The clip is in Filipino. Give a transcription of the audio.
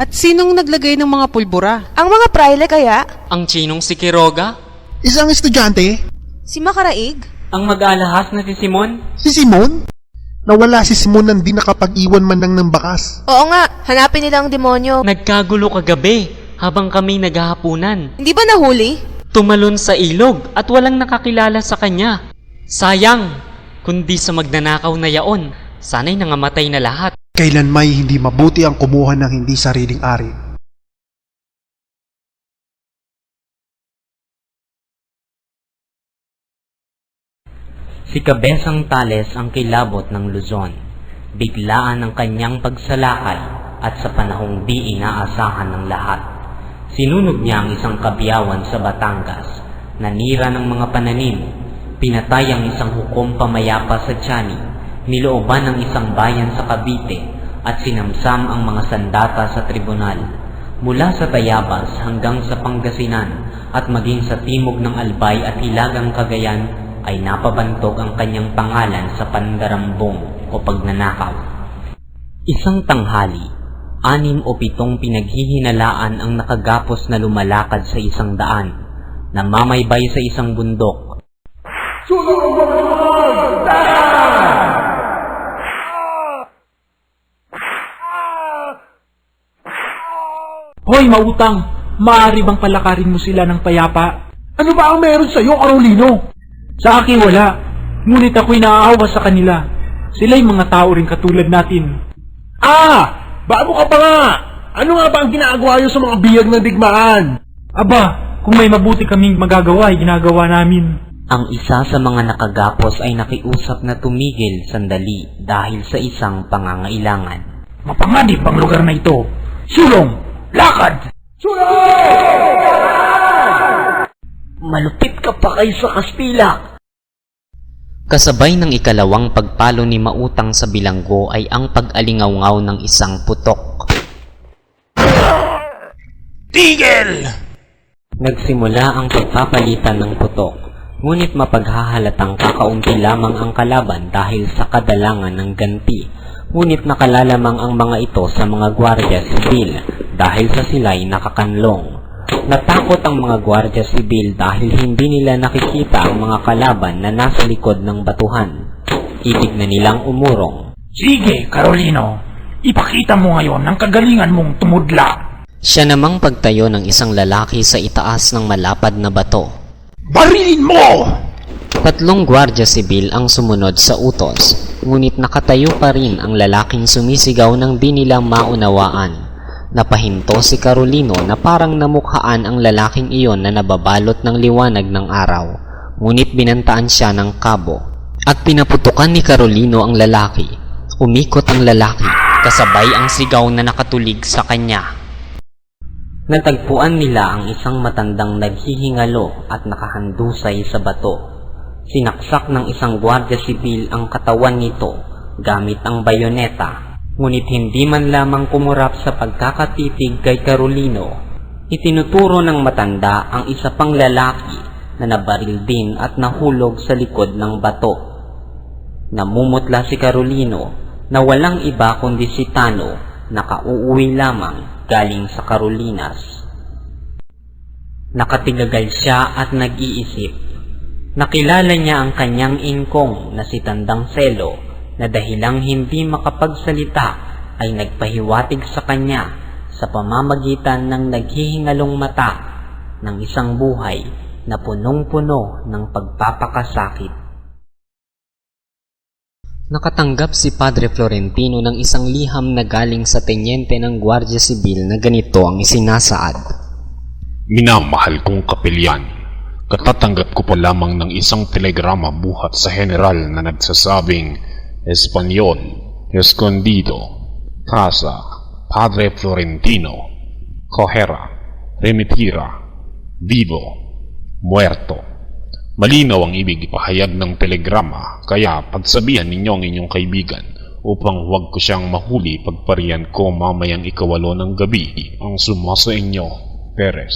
At sinong naglagay ng mga pulbura? Ang mga praile kaya? Ang chinong si Quiroga? Isang estudyante? Si Makaraig? Ang mag-alahas na si Simon? Si Simon? Nawala si Simon nang di nakapag-iwan man lang ng bakas. Oo nga, hanapin nila ang demonyo. Nagkagulo kagabi habang kami naghahapunan. Hindi ba nahuli? Tumalon sa ilog at walang nakakilala sa kanya. Sayang, kundi sa magnanakaw na yaon, sana'y nangamatay na lahat. Kailan may hindi mabuti ang kumuha ng hindi sariling ari. Si Kabesang Tales ang kilabot ng Luzon. Biglaan ang kanyang pagsalakay at sa panahong di inaasahan ng lahat. Sinunog niya ang isang kabyawan sa Batangas, nanira ng mga pananim, pinatay ang isang hukom pamayapa sa Tiani, nilooban ang isang bayan sa Cavite, at sinamsam ang mga sandata sa tribunal. Mula sa Tayabas hanggang sa Pangasinan at maging sa timog ng Albay at Hilagang Cagayan ay napabantog ang kanyang pangalan sa pandarambong o pagnanakaw. Isang tanghali, anim o pitong pinaghihinalaan ang nakagapos na lumalakad sa isang daan, namamaybay sa isang bundok. Hoy, mautang! Maaari bang palakarin mo sila ng payapa? Ano ba ang meron sa'yo, Carolino? Sa akin wala. Ngunit ako'y naaawa sa kanila. Sila'y mga tao rin katulad natin. Ah! Bago ka pa nga! Ano nga ba ang ginagawa nyo sa mga biyag ng digmaan? Aba, kung may mabuti kaming magagawa, ay ginagawa namin. Ang isa sa mga nakagapos ay nakiusap na tumigil sandali dahil sa isang pangangailangan. Mapanganib ang lugar na ito. Sulong! Lakad! Malupit ka pa kay sa Kastila! Kasabay ng ikalawang pagpalo ni Mautang sa bilanggo ay ang pag-alingawngaw ng isang putok. Tigil! Nagsimula ang pagpapalitan ng putok, ngunit mapaghahalatang kakaunti lamang ang kalaban dahil sa kadalangan ng ganti. Ngunit nakalalamang ang mga ito sa mga gwardya sibil dahil sa sila'y nakakanlong. Natakot ang mga gwardya sibil dahil hindi nila nakikita ang mga kalaban na nasa likod ng batuhan. Ibig na nilang umurong. Sige, Carolino. Ipakita mo ngayon ang kagalingan mong tumudla. Siya namang pagtayo ng isang lalaki sa itaas ng malapad na bato. Barilin mo! Tatlong gwardya sibil ang sumunod sa utos, ngunit nakatayo pa rin ang lalaking sumisigaw ng di nila maunawaan. Napahinto si Carolino na parang namukhaan ang lalaking iyon na nababalot ng liwanag ng araw, ngunit binantaan siya ng kabo. At pinaputukan ni Carolino ang lalaki. Umikot ang lalaki, kasabay ang sigaw na nakatulig sa kanya. Natagpuan nila ang isang matandang naghihingalo at nakahandusay sa bato. Sinaksak ng isang gwardya sibil ang katawan nito gamit ang bayoneta, ngunit hindi man lamang kumurap sa pagkakatitig kay Carolino. Itinuturo ng matanda ang isa pang lalaki na nabaril din at nahulog sa likod ng bato. Namumutla si Carolino na walang iba kundi si Tano na kauuwi lamang galing sa Carolinas. Nakatigagal siya at nag-iisip. Nakilala niya ang kanyang ingkong na si Tandang Selo na dahilang hindi makapagsalita ay nagpahiwatig sa kanya sa pamamagitan ng naghihingalong mata ng isang buhay na punong-puno ng pagpapakasakit. Nakatanggap si Padre Florentino ng isang liham na galing sa tenyente ng Guardia Sibil na ganito ang isinasaad. Minamahal kong kapilyan, Katatanggap ko pa lamang ng isang telegrama buhat sa general na nagsasabing Espanyol, Escondido, Casa, Padre Florentino, Cojera, Remitira, Vivo, Muerto. Malinaw ang ibig ipahayag ng telegrama, kaya pagsabihan ninyo ang inyong kaibigan upang huwag ko siyang mahuli pagparian ko mamayang ikawalo ng gabi ang sumasa inyo, Perez.